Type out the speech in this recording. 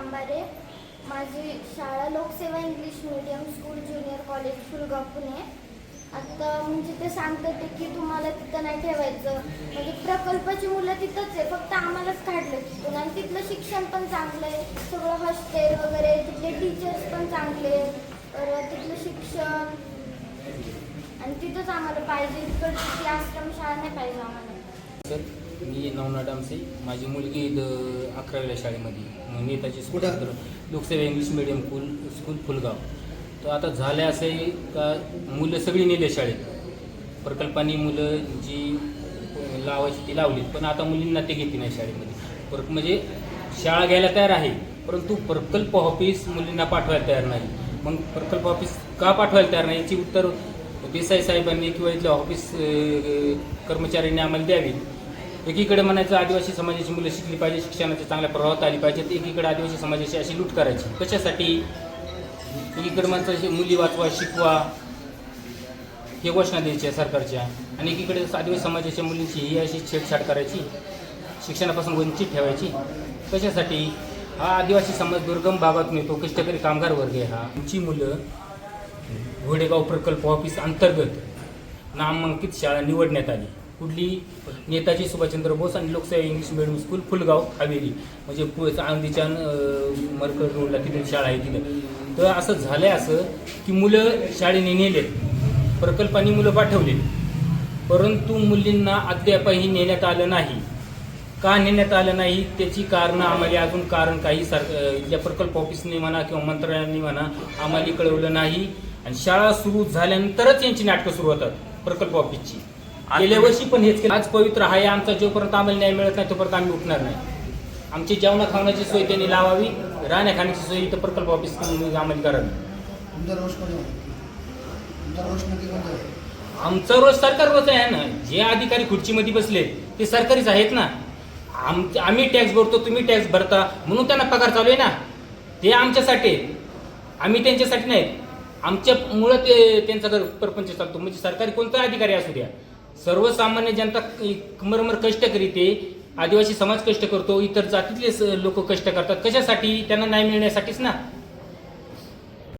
तांबारे माझी शाळा Lokseva English medium school junior college Phulgaon Pune. आता म्हणजे ते सांगतात की तुम्हाला तिथं नाही ठेवायचं. म्हणजे प्रकल्पाची मुलं तिथंच आहे. फक्त आम्हालाच काढलं तिथून. आणि तिथलं शिक्षण पण चांगलं आहे. सगळं हॉस्टेल वगैरे तिथले टीचर्स पण चांगले परत तिथलं शिक्षण. आणि तिथंच आम्हाला पाहिजे. तिकडची आश्रम शाळा नाही पाहिजे आम्हाला. सर मी नवनाथ डामसे. माझी मुलगी इथं अकरावीला शाळेमध्ये. नेताजी स्कूल कुठं? Centre Lokseva English medium school school Phulgaon. तर आता झालं असं आहे का मुलं सगळी नेले शाळेत. प्रकल्पाने मुलं जी लावायची ती लावली पण आता मुलींना ते घेते नाही शाळेमध्ये. पर म्हणजे शाळा घ्यायला तयार आहे परंतु प्रकल्प ऑफिस मुलींना पाठवायला तयार नाही. मग प्रकल्प ऑफिस का पाठवायला तयार नाही याची उत्तर देसाई साहेबांनी किंवा इथल्या ऑफिस कर्मचाऱ्यांनी आम्हाला द्यावी. एकीकडे म्हणायचं आदिवासी समाजाची मुलं शिकली पाहिजे शिक्षणाच्या चांगल्या प्रभावात आली पाहिजेत एकीकडे आदिवासी समाजाची अशी लूट करायची. कशासाठी? एकीकडे म्हणायचं मुली वाचवा शिकवा हे घोषणा द्यायच्या सरकारच्या. आणि एकीकडे आदिवासी समाजाच्या मुलींची ही अशी छेडछाड करायची शिक्षणापासून वंचित ठेवायची. कशासाठी? हा आदिवासी समाज दुर्गम भागातून येतो कष्टकरी कामगार वर्ग आहे हा. तुमची मुलं घोडेगाव प्रकल्प ऑफिस अंतर्गत नामांकित शाळा निवडण्यात आली. कुठली? नेताजी सुभाषचंद्र बोस आणि Lokseva English medium school Phulgaon Haveli. म्हणजे पु मरकर मरकड रोडला तिथे शाळा आहे तिथं. तर असं झालं आहे असं की मुलं शाळेने नेलेत. प्रकल्पाने मुलं पाठवले परंतु मुलींना अद्यापही नेण्यात आलं नाही. का नेण्यात आलं नाही? त्याची कारणं आम्हाला अजून कारण काही सर या प्रकल्प ऑफिसने म्हणा किंवा मंत्रालयाने म्हणा आम्हाला कळवलं नाही. आणि शाळा सुरू झाल्यानंतरच यांची नाटकं सुरू होतात प्रकल्प ऑफिसची. गेल्या वर्षी पण हेच केलं. आज पवित्र आहे आमचा जोपर्यंत आम्हाला न्याय मिळत नाही तोपर्यंत आम्ही उठणार नाही. आमची जेवणा खावण्याची सोय त्यांनी लावावी राहण्या खाण्याची सोय इथं प्रकल्प ऑफिस आम्हाला करावी? आमचा रोज सरकारवरच आहे ना. जे अधिकारी खुर्चीमध्ये बसले ते सरकारीच आहेत ना. आम आम्ही टॅक्स भरतो तुम्ही टॅक्स भरता म्हणून त्यांना पगार चालू आहे ना. ते आमच्यासाठी. आम्ही त्यांच्यासाठी नाही. आमच्यामुळं ते त्यांचा घर परपंच चालतो म्हणजे सरकारी कोणता अधिकारी असू द्या. सर्वसामान्य जनता मरमर कष्ट करीते आदिवासी समाज कष्ट करतो इतर जातीतले लोक कष्ट करतात. कशासाठी? त्यांना न्याय मिळण्यासाठीच ना.